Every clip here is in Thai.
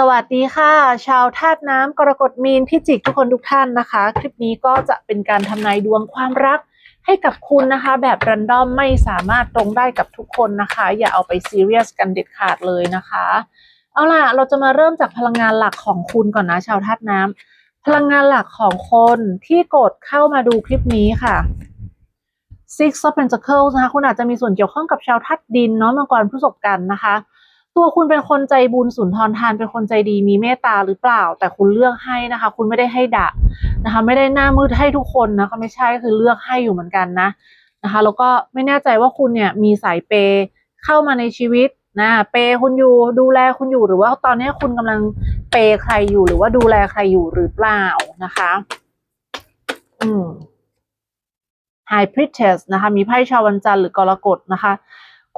สวัสดีค่ะ ชาวธาตุน้ำกรกฎมีนพิจิกทุกคนทุกท่านนะคะ คลิปนี้ก็จะเป็นการทำนายดวงความรักให้กับคุณนะคะ แบบรันดอมไม่สามารถตรงได้กับทุกคนนะคะ อย่าเอาไปซีเรียสกันเด็ดขาดเลยนะคะ เอาล่ะเราจะมาเริ่มจากพลังงานหลักของคุณก่อนนะ ชาวธาตุน้ำพลังงานหลักของคนที่กดเข้ามาดูคลิปนี้ค่ะ Six of Pentacles นะคะคุณอาจจะมีส่วนเกี่ยวข้องกับชาวธาตุดินเนาะมังกรพฤษภกันนะคะ ตัวคุณเป็นคนใจบุญสุนทรทานเป็นคนใจดีมีเมตตาหรือเปล่า แต่คุณเลือกให้นะคะ คุณไม่ได้ให้ดะนะคะ ไม่ได้หน้ามืดให้ทุกคนนะก็ไม่ใช่คือเลือกให้อยู่เหมือนกันนะนะคะ แล้วก็ไม่แน่ใจว่าคุณเนี่ยมีสายเปย์เข้ามาในชีวิตนะเปย์คุณอยู่ดูแลคุณอยู่หรือว่าตอนนี้คุณกำลังเปย์ใครอยู่หรือว่าดูแลใครอยู่หรือเปล่านะคะ อืม High Priestess นะคะ มีไพ่ชาววันจันทร์หรือกรกฎนะคะ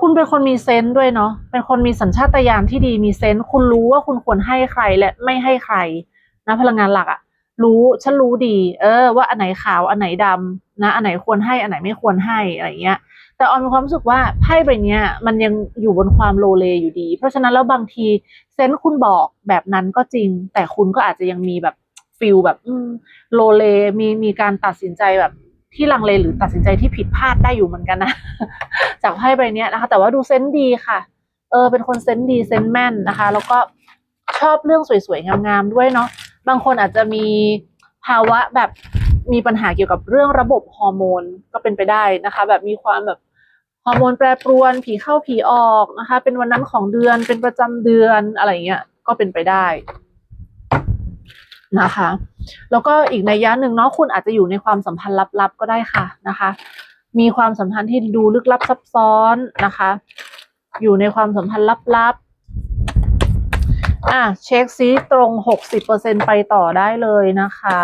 คุณเป็นคนมีเซนส์ด้วยเนาะ เป็นคนมีสัญชาตญาณที่ดีมีเซนส์คุณรู้ว่าคุณควรให้ใครและไม่ให้ใครนะพลังงานหลักอะรู้ฉันรู้ดี เออ ว่าอันไหนขาวอันไหนดำนะ อันไหนควรให้อันไหนไม่ควรให้อะไรเงี้ย แต่ออนมีความรู้สึกว่าไพ่ใบเนี้ยมันยังอยู่บนความโลเลอยู่ดี เพราะฉะนั้นแล้วบางทีเซนส์คุณบอกแบบนั้นก็จริง แต่คุณก็อาจจะยังมีแบบฟิลแบบโลเลมีมีการตัดสินใจแบบ ที่ลังเลหรือตัดสินใจที่ผิดพลาดได้อยู่เหมือนกันนะ จากไพ่ใบนี้นะคะ แต่ว่าดูเซนส์ดีค่ะ เออ เป็นคนเซนส์ดีเซนส์แม่นนะคะ แล้วก็ชอบเรื่องสวยๆงามๆด้วยเนาะบางคนอาจจะมีภาวะแบบมีปัญหาเกี่ยวกับเรื่องระบบฮอร์โมนก็เป็นไปได้นะคะ แบบมีความแบบฮอร์โมนแปรปรวนผีเข้าผีออกนะคะ เป็นวันนั้นของเดือนเป็นประจำเดือนอะไรเงี้ยก็เป็นไปได้ นะคะ แล้วก็อีกในยะหนึ่งเนาะคุณอาจจะอยู่ในความสัมพันธ์ลับๆก็ได้ค่ะนะคะ มีความสัมพันธ์ที่ดูลึกลับซับซ้อนนะคะ อยู่ในความสัมพันธ์ลับๆอะเช็คซิตรงหกสิบเปอร์เซ็นไปต่อได้เลยนะคะ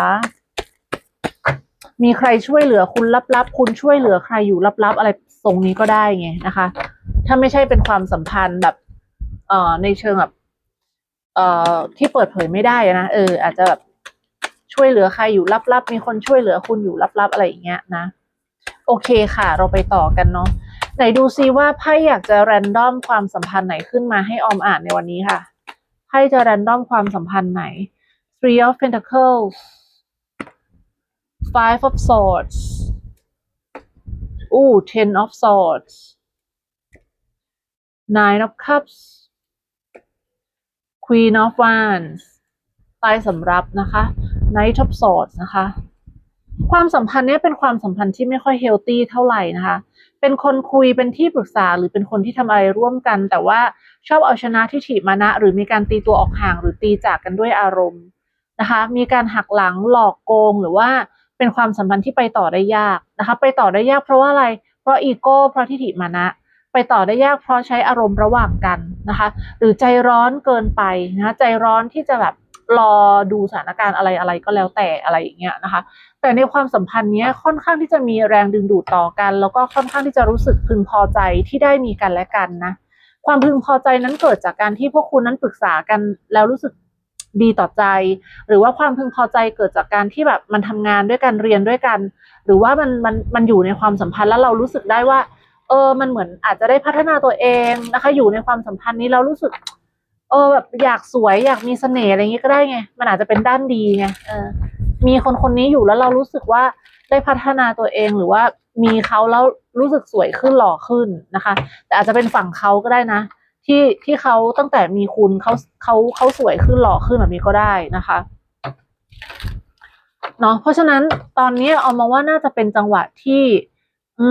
มีใครช่วยเหลือคุณลับๆ คุณช่วยเหลือใครอยู่ลับๆ อะไรทรงนี้ก็ได้ไงนะคะ ถ้าไม่ใช่เป็นความสัมพันธ์แบบเอ่อในเชิงแบบ เอ่อที่เปิดเผยไม่ได้นะเออ อาจจะแบบช่วยเหลือใครอยู่ลับๆ มีคนช่วยเหลือคุณอยู่ลับๆอะไรอย่างเงี้ยนะ โอเคค่ะ เราไปต่อกันเนาะไหนดูซิว่าไพ่อยากจะแรนดอมความสัมพันธ์ไหนขึ้นมาให้ออมอ่านในวันนี้ค่ะไพ่จะแรนดอมความสัมพันธ์ไหน Three of Pentacles Five of Swords อู้ Ten of Swords Nine of Cups Queen of Wands ใต้สำรับนะคะ Knight of Swords นะคะ ความสัมพันธ์นี้เป็นความสัมพันธ์ที่ไม่ค่อยเฮลตี้เท่าไหร่นะคะ เป็นคนคุยเป็นที่ปรึกษาหรือเป็นคนที่ทำอะไรร่วมกัน แต่ว่าชอบเอาชนะที่ถีมานะ หรือมีการตีตัวออกห่างหรือตีจากกันด้วยอารมณ์นะคะ มีการหักหลังหลอกโกงหรือว่าเป็นความสัมพันธ์ที่ไปต่อได้ยากนะคะ ไปต่อได้ยากเพราะว่าอะไร เพราะอีโก้ เพราะทิฏฐิมานะ ไปต่อได้ยากเพราะใช้อารมณ์ระหว่างกัน นะคะ หรือใจร้อนเกินไปนะะใจร้อนที่จะแบบรอดูสถานการณ์อะไรอะไรก็แล้วแต่อะไรอย่างเงี้ยนะคะ แต่ในความสัมพันธ์เนี้ยค่อนข้างที่จะมีแรงดึงดูดต่อกัน แล้วก็ค่อนข้างที่จะรู้สึกพึงพอใจที่ได้มีกันและกันนะความพึงพอใจนั้นเกิดจากการที่พวกคุณนั้นปรึกษากันแล้วรู้สึกดีต่อใจ หรือว่าความพึงพอใจเกิดจากการที่แบบมันทำงานด้วยกันเรียนด้วยกัน หรือว่ามันมันมันอยู่ในความสัมพันธ์แล้วเรารู้สึกได้ว่า เออมันเหมือนอาจจะได้พัฒนาตัวเองนะคะ อยู่ในความสัมพันธ์นี้เรารู้สึก เออแบบอยากสวยอยากมีเสน่ห์อะไรอย่างงี้ก็ได้ไง มันอาจจะเป็นด้านดีไงเออ มีคนคนนี้อยู่แล้วเรารู้สึกว่าได้พัฒนาตัวเองหรือว่ามีเขาแล้วรู้สึกสวยขึ้นหล่อขึ้นนะคะ แต่อาจจะเป็นฝั่งเขาก็ได้นะ ที่ที่เขาตั้งแต่มีคุณเขาเขาเขาสวยขึ้นหล่อขึ้นแบบนี้ก็ได้นะคะเนาะเพราะฉะนั้นตอนนี้เอามาว่าน่าจะเป็นจังหวะที่ อื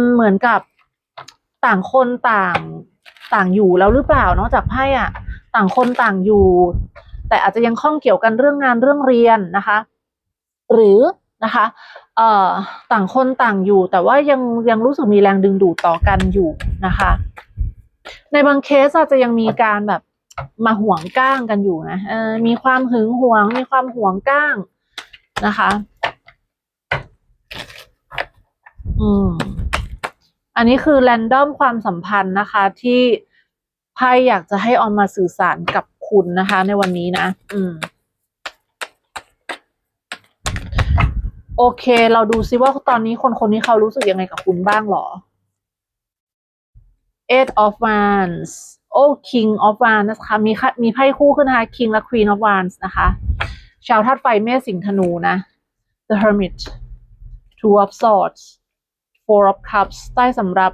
มเหมือนกับ ต่างคนต่างต่างอยู่แล้วหรือเปล่าเนาะจากไพ่อะต่างคนต่างอยู่ แต่อาจจะยังข้องเกี่ยวกันเรื่องงานเรื่องเรียนนะคะ หรือนะคะเอ่อต่างคนต่างอยู่ แต่ว่ายังยังรู้สึกมีแรงดึงดูดต่อกันอยู่นะคะ ในบางเคสอาจจะยังมีการแบบมาห่วงก้างกันอยู่นะเออมีความหึงหวง มีความห่วงก้างนะคะ อืม อันนี้คือแรนดอมความสัมพันธ์นะคะ ที่ไพ่อยากจะให้ออมมาสื่อสารกับคุณนะคะ ในวันนี้นะ อืม โอเค เราดูซิว่าตอนนี้คนคนนี้เขารู้สึกยังไงกับคุณบ้างหรอ Eight of Wands โอ้ King of Wands นะคะมีค่ะมีไพ่คู่ขึ้นนะคะ King และ Queen of Wands นะคะ ชาวธาตุไฟเมษสิงธนูนะ The Hermit Two of Swords Four of Cups ใต้สำหรับ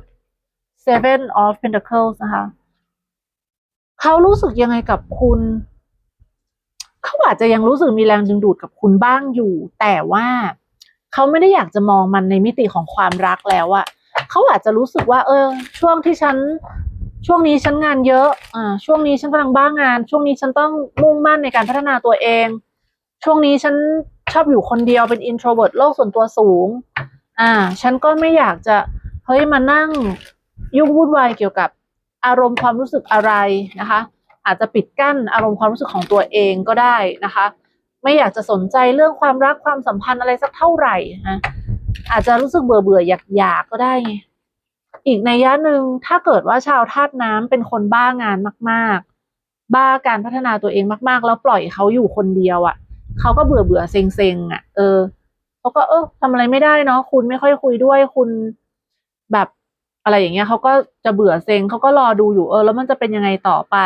Seven of Pentacles นะคะ เขารู้สึกยังไงกับคุณ เขาอาจจะยังรู้สึกมีแรงดึงดูดกับคุณบ้างอยู่ แต่ว่าเขาไม่ได้อยากจะมองมันในมิติของความรักแล้วอะเขาอาจจะรู้สึกว่า เออ ช่วงที่ฉันช่วงนี้ฉันงานเยอะ อ่า ช่วงนี้ฉันกำลังบ้างงาน ช่วงนี้ฉันต้องมุ่งมั่นในการพัฒนาตัวเอง ช่วงนี้ฉันชอบอยู่คนเดียวเป็น introvert โลกส่วนตัวสูง อ่า ฉันก็ไม่อยากจะเฮ้ยมานั่งยุ่งวุ่นวายเกี่ยวกับอารมณ์ความรู้สึกอะไรนะคะ อาจจะปิดกั้นอารมณ์ความรู้สึกของตัวเองก็ได้นะคะ ไม่อยากจะสนใจเรื่องความรักความสัมพันธ์อะไรสักเท่าไหร่นะอาจจะรู้สึกเบื่อเบื่ออยากอยากก็ได้ไงอีกในยะหนึ่งถ้าเกิดว่าชาวธาตุน้ำเป็นคนบ้างานมากๆ บ้าการพัฒนาตัวเองมาก ๆ แล้วปล่อยเขาอยู่คนเดียวอะ่ะเขาก็เบื่อเบื่อเซ็งเซ็งอะเออ เขาก็เออทำอะไรไม่ได้เนาะคุณไม่ค่อยคุยด้วยคุณแบบอะไรอย่างเงี้ยเขาก็จะเบื่อเซ็งเขาก็รอดูอยู่เออ แล้วมันจะเป็นยังไงต่อไป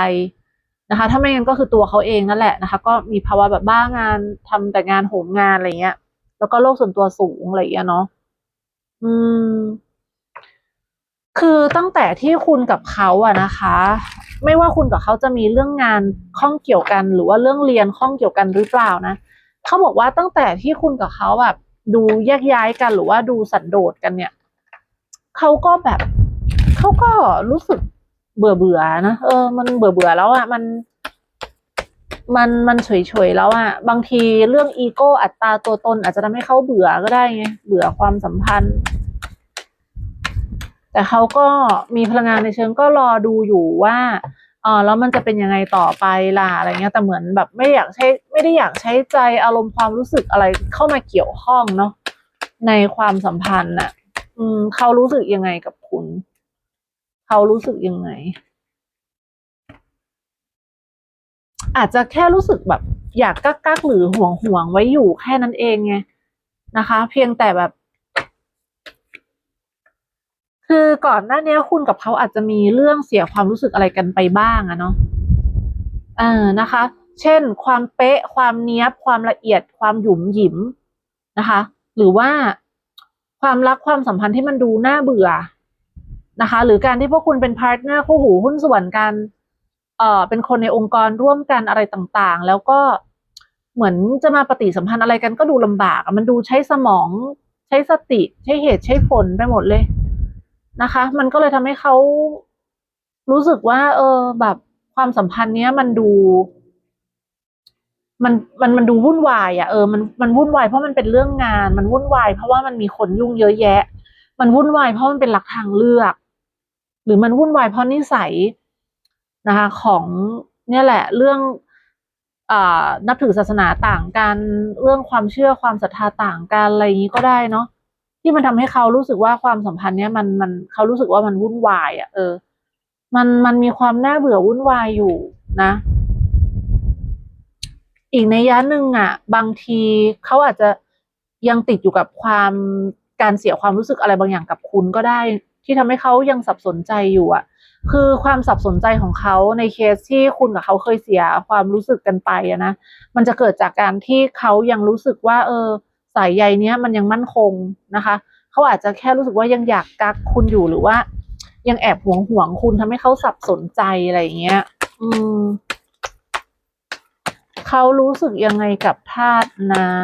นะคะ ถ้าไม่งั้นก็คือตัวเขาเองนั่นแหละนะคะ ก็มีภาวะแบบบ้างานทำแต่งานโหมงานอะไรเงี้ย แล้วก็โลกส่วนตัวสูงอะไรอย่างเงี้ยเนาะอืม คือตั้งแต่ที่คุณกับเขาอะนะคะ ไม่ว่าคุณกับเขาจะมีเรื่องงานข้องเกี่ยวกัน หรือว่าเรื่องเรียนข้องเกี่ยวกันหรือเปล่านะเขาบอกว่าตั้งแต่ที่คุณกับเขาแบบ ดูแยกย้ายกันหรือว่าดูสันโดษกันเนี่ยเขาก็แบบเขาก็รู้สึกเบื่อเบื่อนะเออ มันเบื่อเบื่อแล้วอะมันมันมันเฉยเฉยๆแล้วอะบางทีเรื่องอีโก้อัตราตัวตน อาจจะทำให้เขาเบื่อก็ได้ไงเบื่อความสัมพันธ์ แต่เขาก็มีพลังงานในเชิงก็รอดูอยู่ว่า เออแล้วมันจะเป็นยังไงต่อไปล่ะอะไรเงี้ยแต่เหมือนแบบไม่อยากใช้ไม่ได้อยากใช้ใจอารมณ์ความรู้สึกอะไรเข้ามาเกี่ยวข้องเนาะในความสัมพันธ์น่ะ อืม เขารู้สึกยังไงกับคุณ เขารู้สึกยังไง อาจจะแค่รู้สึกแบบ อยากกักกักหรือห่วงห่วงไว้อยู่แค่นั้นเองไงนะคะ เพียงแต่แบบ คือก่อนหน้านี้คุณกับเขาอาจจะมีเรื่องเสียความรู้สึกอะไรกันไปบ้างอะเนาะเออนะคะ เช่น ความเป๊ะ ความเนี้ยบ ความละเอียด ความหยุมหยิมนะคะ หรือว่าความรักความสัมพันธ์ที่มันดูน่าเบื่อนะคะ หรือการที่พวกคุณเป็นพาร์ทเนอร์คู่หูหุ้นส่วนกัน เอ่อ เป็นคนในองค์กรร่วมกันอะไรต่างๆ แล้วก็เหมือนจะมาปฏิสัมพันธ์อะไรกันก็ดูลำบาก มันดูใช้สมอง ใช้สติ ใช้เหตุใช้ผลไปหมดเลย นะคะ มันก็เลยทำให้เขารู้สึกว่า เออ แบบความสัมพันธ์เนี้ยมันดู มันมันมันดูวุ่นวายอะเออมันมันวุ่นวายเพราะมันเป็นเรื่องงาน มันวุ่นวายเพราะว่ามันมีคนยุ่งเยอะแยะ มันวุ่นวายเพราะมันเป็นหลักทางเลือก หรือมันวุ่นวายเพราะนิสัยนะคะ ของเนี่ยแหละ เรื่องอ่นับถือศาสนาต่างกัน เรื่องความเชื่อความศรัทธาต่างกันอะไรอย่างนี้ก็ได้เนาะ ที่มันทำให้เขารู้สึกว่าความสัมพันธ์เนี้ยมันมันเขารู้สึกว่ามันวุ่นวายอะ เออ มันมันมีความน่าเบื่อวุ่นวายอยู่นะ อีกในยะหนึ่งอะ บางทีเขาอาจจะยังติดอยู่กับความการเสียความรู้สึกอะไรบางอย่างกับคุณก็ได้ ที่ทำให้เขายังสับสนใจอยู่อะ คือความสับสนใจของเขาในเคสที่คุณกับเขาเคยเสียความรู้สึกกันไปอะนะมันจะเกิดจากการที่เขายังรู้สึกว่า เออ สายใยเนี้ยมันยังมั่นคงนะคะเขาอาจจะแค่รู้สึกว่ายังอยากกักคุณอยู่หรือว่า ยังแอบหวงห่วงคุณทำให้เขาสับสนใจอะไรอย่างเงี้ย อืมเขารู้สึกยังไงกับธาตุน้ำ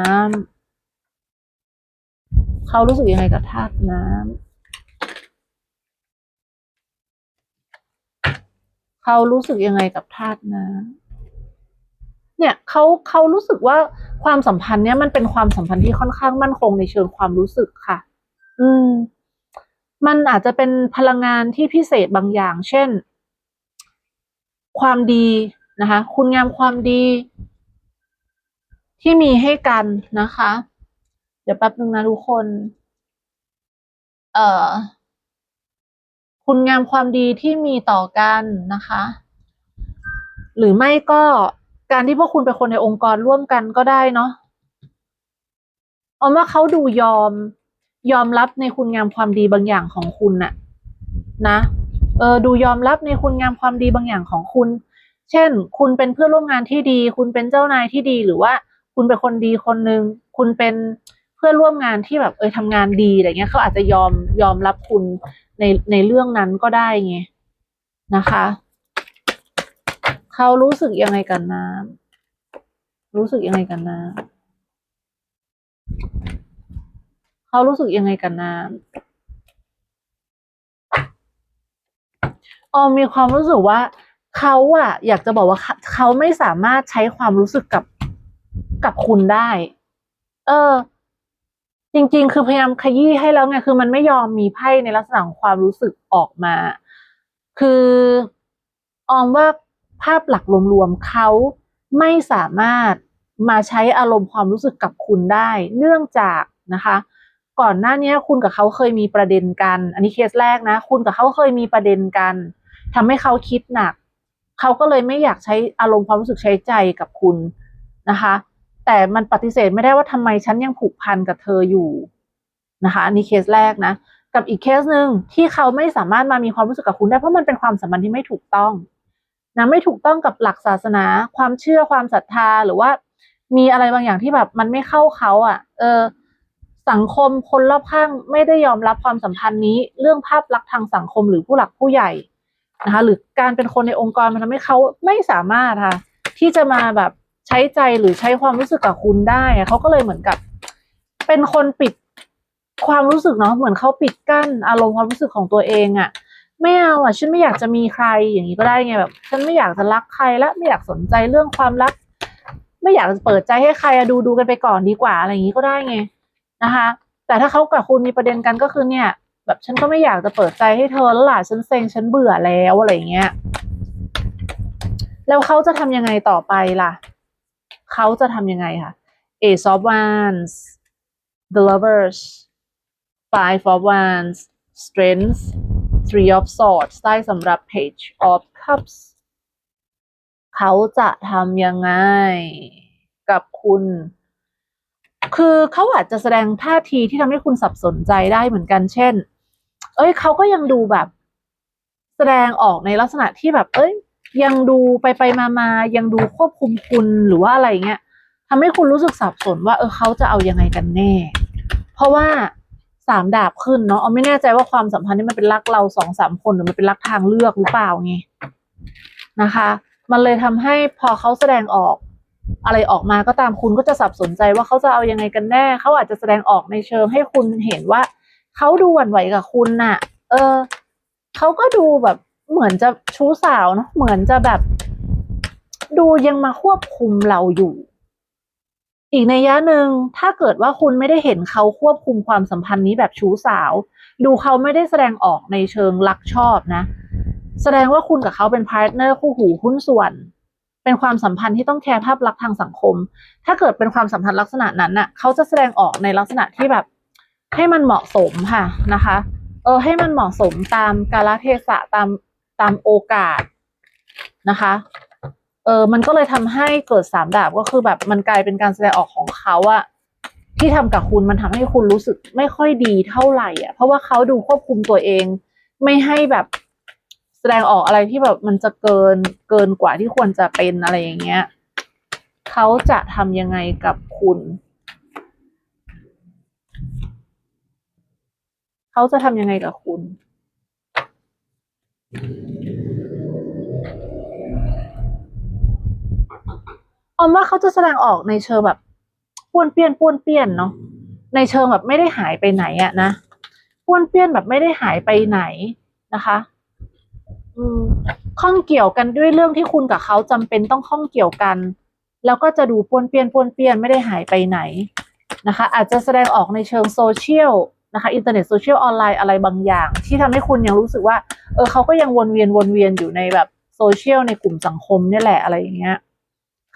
เขารู้สึกยังไงกับธาตุน้ำเขารู้สึกยังไงกับธาตุน้ำ เนี่ยเขาเขารู้สึกว่าความสัมพันธ์เนี้ยมันเป็นความสัมพันธ์ที่ค่อนข้างมั่นคงในเชิงความรู้สึกค่ะ อืม มันอาจจะเป็นพลังงานที่พิเศษบางอย่าง เช่น ความดีนะคะ คุณงามความดี ที่มีให้กันนะคะ เดี๋ยวแป๊บนึงนะทุกคน เอ่อ คุณงามความดีที่มีต่อกันนะคะ หรือไม่ก็ การที่พวกคุณเป็นคนในองค์กรร่วมกันก็ได้เนาะเอาว่าเขาดูยอมยอมรับในคุณงามความดีบางอย่างของคุณน่ะ นะเออดูยอมรับในคุณงามความดีบางอย่างของคุณ เช่น คุณเป็นเพื่อนร่วมงานที่ดี คุณเป็นเจ้านายที่ดีหรือว่า คุณเป็นคนดีคนหนึ่งคุณเป็นเพื่อนร่วมงานที่แบบเออทำงานดีอะไรเงี้ยเขาอาจจะยอมยอมรับคุณในในเรื่องนั้นก็ได้ไงนะคะ เขารู้สึกยังไงกันน้ำรู้สึกยังไงกันน้ำเขารู้สึกยังไงกันน้ำออมมีความรู้สึกว่าเขาอะอยากจะบอกว่าเขาไม่สามารถใช้ความรู้สึกกับกับคุณได้ เออ จริง ๆ คือพยายามขยี้ให้แล้วไงคือมันไม่ยอมมีไพ่ในลักษณะของความรู้สึกออกมา คือออมว่า ภาพหลักรวมๆเขาไม่สามารถมาใช้อารมณ์ความรู้สึกกับคุณได้ เนื่องจากนะคะ ก่อนหน้านี้คุณกับเขาเคยมีประเด็นกัน อันนี้เคสแรกนะ คุณกับเขาเคยมีประเด็นกันทำให้เขาคิดหนัก เขาก็เลยไม่อยากใช้อารมณ์ความรู้สึกใช้ใจกับคุณนะคะ แต่มันปฏิเสธไม่ได้ว่าทำไมฉันยังผูกพันกับเธออยู่นะคะอันนี้เคสแรกนะ กับอีกเคสหนึ่งที่เขาไม่สามารถมามีความรู้สึกกับคุณได้เพราะมันเป็นความสัมพันธ์ที่ไม่ถูกต้อง นะไม่ถูกต้องกับหลักศาสนา ความเชื่อความศรัทธาหรือว่า มีอะไรบางอย่างที่แบบมันไม่เข้าเขาอะ เออ สังคมคนรอบข้างไม่ได้ยอมรับความสัมพันธ์นี้ เรื่องภาพลักษณ์ทางสังคมหรือผู้หลักผู้ใหญ่นะคะหรือการเป็นคนในองค์กรมันทำให้เขาไม่สามารถค่ะ ที่จะมาแบบใช้ใจหรือใช้ความรู้สึกกับคุณได้เขาก็เลยเหมือนกับ เป็นคนปิดความรู้สึกเนาะเหมือนเขาปิดกั้นอารมณ์ความรู้สึกของตัวเองอะ ไม่เอาอะ ฉันไม่อยากจะมีใครอย่างนี้ก็ได้ไงแบบ ฉันไม่อยากจะรักใครและไม่อยากสนใจเรื่องความรัก ไม่อยากเปิดใจให้ใครอะดูดูกันไปก่อนดีกว่าอะไรอย่างนี้ก็ได้ไงนะคะ แต่ถ้าเขากับคุณมีประเด็นกันก็คือเนี่ย แบบฉันก็ไม่อยากจะเปิดใจให้เธอแล้วล่ะฉันเซ็งฉันเบื่อแล้วอะไรอย่างเงี้ยแล้วเขาจะทำยังไงต่อไปล่ะ เขาจะทำยังไงคะ Ace of Wands The Lovers Five of Wands Strength Three of Swords ได้สำหรับ Page of Cups เขาจะทำยังไงกับคุณ คือเขาอาจจะแสดงท่าทีที่ทำให้คุณสับสนใจได้เหมือนกัน เช่น เอ้ยเขาก็ยังดูแบบ แสดงออกในลักษณะที่แบบ เอ้ย ยังดูไปไปมามายังดูควบคุมคุณหรือว่าอะไรเงี้ยทำให้คุณรู้สึกสับสนว่า เออเขาจะเอายังไงกันแน่ เพราะว่า สามดาบขึ้นเนาะเอาไม่แน่ใจว่าความสัมพันธ์นี่มันเป็นรักเราสองสามคนหรือมันเป็นรักทางเลือกหรือเปล่าไงนะคะ มันเลยทำให้พอเขาแสดงออก อะไรออกมาก็ตามคุณก็จะสับสนใจว่าเขาจะเอายังไงกันแน่เขาอาจจะแสดงออกในเชิงให้คุณเห็นว่าเขาดูหวั่นไหวกับคุณน่ะ เออเขาก็ดูแบบเหมือนจะชู้สาวเนาะเหมือนจะแบบ ดูยังมาควบคุมเราอยู่ อีกในยะหนึ่งถ้าเกิดว่าคุณไม่ได้เห็นเขาควบคุมความสัมพันธ์นี้แบบชู้สาว ดูเขาไม่ได้แสดงออกในเชิงรักชอบนะ แสดงว่าคุณกับเขาเป็นพาร์ทเนอร์คู่หูหุ้นส่วน เป็นความสัมพันธ์ที่ต้องแคร์ภาพลักษณ์ทางสังคม ถ้าเกิดเป็นความสัมพันธ์ลักษณะนั้นน่ะเขาจะแสดงออกในลักษณะที่แบบ ให้มันเหมาะสมค่ะนะคะเออให้มันเหมาะสมตามกาลเทศะตามตามโอกาสนะคะ เออมันก็เลยทำให้เกิดสามดาบก็คือแบบมันกลายเป็นการแสดงออกของเขาอะที่ทำกับคุณมันทำให้คุณรู้สึกไม่ค่อยดีเท่าไหร่อะเพราะว่าเขาดูควบคุมตัวเอง ไม่ให้แบบแสดงออกอะไรที่แบบมันจะเกินเกินกว่าที่ควรจะเป็นอะไรอย่างเงี้ยเขาจะทำยังไงกับคุณ เขาจะทำยังไงกับคุณ ออมว่าเขาจะแสดงออกในเชิงแบบป้วนเปี้ยนป้วนเปี้ยนเนาะในเชิงแบบไม่ได้หายไปไหนอะนะป้วนเปี้ยนแบบไม่ได้หายไปไหนนะคะอืมข้องเกี่ยวกันด้วยเรื่องที่คุณกับเขาจำเป็นต้องข้องเกี่ยวกัน แล้วก็จะดูป้วนเปี้ยนป้วนเปี้ยนไม่ได้หายไปไหนนะคะ อาจจะแสดงออกในเชิงโซเชียลนะคะอินเทอร์เน็ตโซเชียลออนไลน์อะไรบางอย่าง ที่ทำให้คุณยังรู้สึกว่า เออเขาก็ยังวนเวียนวนเวียนอยู่ในแบบโซเชียลในกลุ่มสังคมนี่แหละอะไรอย่างเงี้ย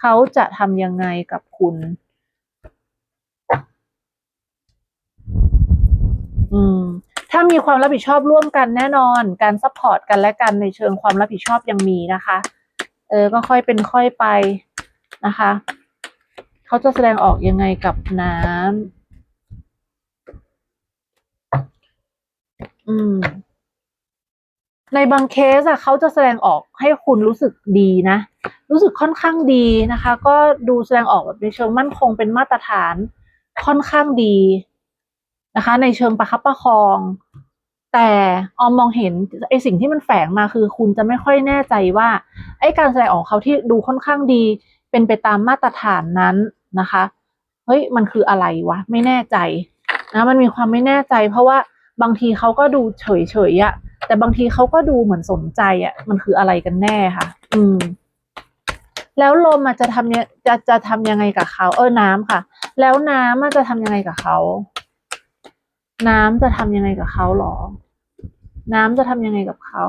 เขาจะทำยังไงกับคุณ อืม ถ้ามีความรับผิดชอบร่วมกันแน่นอน การซัพพอร์ตกันและกันในเชิงความรับผิดชอบยังมีนะคะ เออ ก็ค่อยเป็นค่อยไปนะคะ เขาจะแสดงออกยังไงกับน้ำอืมในบางเคสอะเขาจะแสดงออกให้คุณรู้สึกดีนะ รู้สึกค่อนข้างดีนะคะ ก็ดูแสดงออกแบบในเชิงมั่นคงเป็นมาตรฐานค่อนข้างดีนะคะ ในเชิงประคับประคอง แต่ออมมองเห็นไอสิ่งที่มันแฝงมาคือ คุณจะไม่ค่อยแน่ใจว่าไอการแสดงออกเขาที่ดูค่อนข้างดี เป็นไปตามมาตรฐานนั้นนะคะเฮ้ยมันคืออะไรวะ ไม่แน่ใจนะมันมีความไม่แน่ใจ เพราะว่าบางทีเขาก็ดูเฉยเฉยอะแต่บางทีเขาก็ดูเหมือนสนใจอะมันคืออะไรกันแน่ค่ะ อืม แล้วลมอะจะทำเนี่ยจะจะทำยังไงกับเขาเออน้ำค่ะ แล้วน้ำอะจะทำยังไงกับเขา น้ำจะทำยังไงกับเขาหรอ น้ำจะทำยังไงกับเขา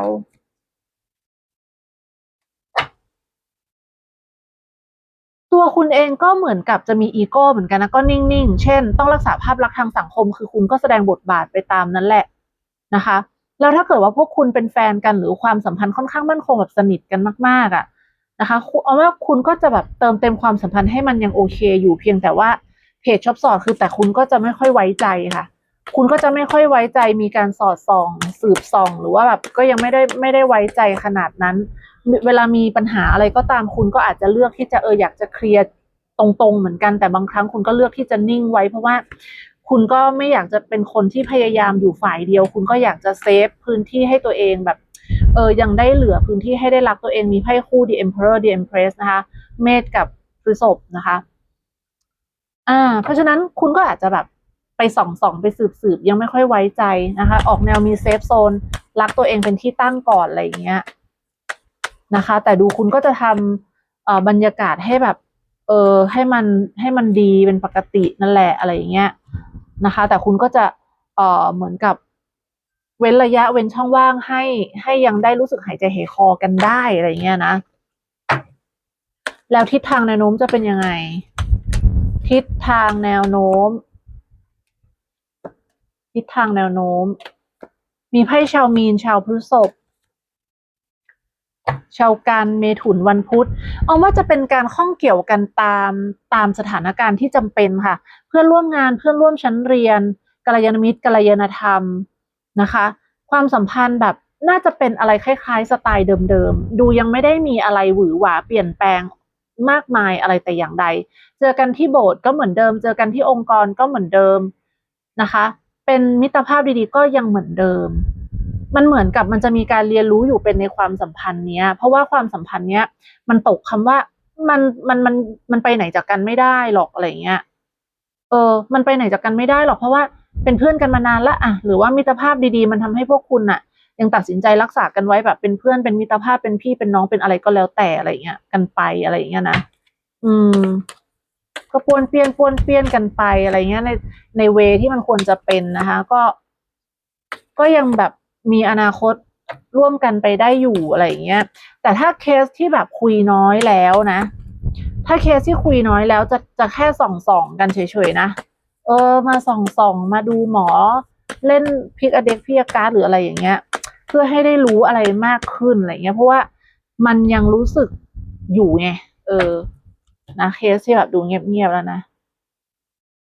ตัวคุณเองก็เหมือนกับจะมีอีโก้เหมือนกันนะก็นิ่งๆ เช่น ต้องรักษาภาพลักษณ์ทางสังคม คือคุณก็แสดงบทบาทไปตามนั้นแหละนะคะ แล้วถ้าเกิดว่าพวกคุณเป็นแฟนกันหรือความสัมพันธ์ค่อนข้างมั่นคงแบบสนิทกันมากๆอะ่ะ นะคะเอาว่าคุณก็จะแบบเติมเต็มความสัมพันธ์ให้มันยังโอเค อยู่เพียงแต่ว่าเพจช็อปสอดคือแต่คุณก็จะไม่ค่อยไว้ใจค่ะ คุณก็จะไม่ค่อยไว้ใจมีการสอดส่อง สืบส่อง หรือว่าแบบก็ยังไม่ได้ไม่ได้ไว้ใจขนาดนั้น เวลามีปัญหาอะไรก็ตามคุณก็อาจจะเลือกที่จะเอออยากจะเคลียร์ตรงๆเหมือนกันแต่บางครั้งคุณก็เลือกที่จะนิ่งไว้ เพราะว่าคุณก็ไม่อยากจะเป็นคนที่พยายามอยู่ฝ่ายเดียว คุณก็อยากจะเซฟพื้นที่ให้ตัวเองแบบ เออยังได้เหลือพื้นที่ให้ได้รักตัวเองมีไพ่คู่ The Emperor The Empress นะคะ เมษกับพฤษภนะคะ อ่า เพราะฉะนั้นคุณก็อาจจะแบบไปส่องส่องไปสืบสืบยังไม่ค่อยไว้ใจนะคะ ออกแนวมีเซฟโซน รักตัวเองเป็นที่ตั้งก่อนอะไรอย่างเงี้ยนะคะ แต่ดูคุณก็จะทำบรรยากาศให้แบบ เออให้มันให้มันดีเป็นปกตินั่นแหละอะไรอย่างเงี้ยนะคะ แต่คุณก็จะเออเหมือนกับ เว้นระยะเว้นช่องว่างให้ให้ยังได้รู้สึกหายใจเหยคอกันได้อะไรเงี้ยนะ แล้วทิศทางแนวโน้มจะเป็นยังไง ทิศทางแนวโน้ม ทิศทางแนวโน้ม มีไพ่ชาวมีนชาวพฤษภชาวกันเมถุนวันพุธเอาว่าจะเป็นการข้องเกี่ยวกันตามตามสถานการณ์ที่จำเป็นค่ะ เพื่อนร่วมงานเพื่อนร่วมชั้นเรียนกัลยาณมิตรกัลยาณธรรม นะคะ ความสัมพันธ์แบบน่าจะเป็นอะไรคล้ายๆ สไตล์เดิมๆ ดูยังไม่ได้มีอะไรหวือหวาเปลี่ยนแปลงมากมายอะไรแต่อย่างใด เจอกันที่โบสถ์ก็เหมือนเดิม เจอกันที่องค์กรก็เหมือนเดิมนะคะ เป็นมิตรภาพดีๆ ก็ยังเหมือนเดิม มันเหมือนกับมันจะมีการเรียนรู้อยู่เป็นในความสัมพันธ์เนี้ย เพราะว่าความสัมพันธ์เนี้ยมันตกคำว่ามันมันมันมันไปไหนจากกันไม่ได้หรอกอะไรเงี้ย เออ มันไปไหนจากกันไม่ได้หรอกเพราะว่า เป็นเพื่อนกันมานานละอะหรือว่ามิตรภาพดีๆ มันทำให้พวกคุณอะยังตัดสินใจรักษากันไว้แบบเป็นเพื่อนเป็นมิตรภาพเป็นพี่เป็นน้องเป็นอะไรก็แล้วแต่อะไรเงี้ยกันไปอะไรเงี้ยนะอืม ก็ป้วนเปี้ยนป้วนเปี้ยนกันไปอะไรเงี้ยในในเวที่มันควรจะเป็นนะคะ ก็ ก็ยังแบบมีอนาคตร่วมกันไปได้อยู่อะไรเงี้ย แต่ถ้าเคสที่แบบคุยน้อยแล้วนะ ถ้าเคสที่คุยน้อยแล้วจะจะแค่ส่องส่องกันเฉยๆนะ เออ มาส่องส่องมาดูหมอ เล่นพิกอเด็กพิกการหรืออะไรอย่างเงี้ย เพื่อให้ได้รู้อะไรมากขึ้นอะไรเงี้ย เพราะว่ามันยังรู้สึกอยู่ไงเออ นะเคสที่แบบดูเงียบๆแล้วนะ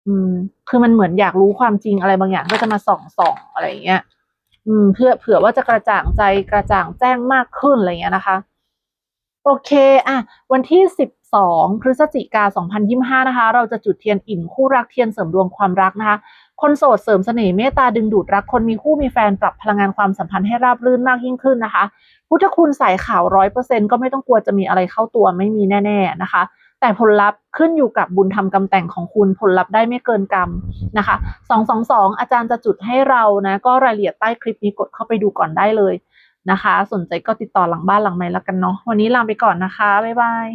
อืม คือมันเหมือนอยากรู้ความจริงอะไรบางอย่างก็จะมาส่องส่องอะไรอย่างเงี้ย อืม เพื่อเผื่อว่าจะกระจ่างใจกระจ่างแจ้งมากขึ้นอะไรเงี้ยนะคะ โอเคอะวันที่ 12 พฤศจิกา 2025 นะคะ เราจะจุดเทียนอิ่มคู่รักเทียนเสริมดวงความรักนะคะ คนโสดเสริมเสน่ห์เมตตาดึงดูดรักคนมีคู่มีแฟนปรับพลังงานความสัมพันธ์ให้ราบรื่นมากยิ่งขึ้นนะคะ พุทธคุณสายข่าวร้อยเปอร์เซ็นก็ไม่ต้องกลัวจะมีอะไรเข้าตัวไม่มีแน่ ๆนะคะแต่ผลลัพธ์ขึ้นอยู่กับบุญธรรมกำแต่งของคุณผลลัพธ์ได้ไม่เกินกรรมนะคะ222 อาจารย์จะจุดให้เรานะ ก็รายละเอียดใต้คลิปนี้กดเข้าไปดูก่อนได้เลย นะคะ สนใจก็ติดต่อหลังบ้านหลังไม้แล้วกันเนาะวันนี้ลาไปก่อนนะคะบ๊ายบาย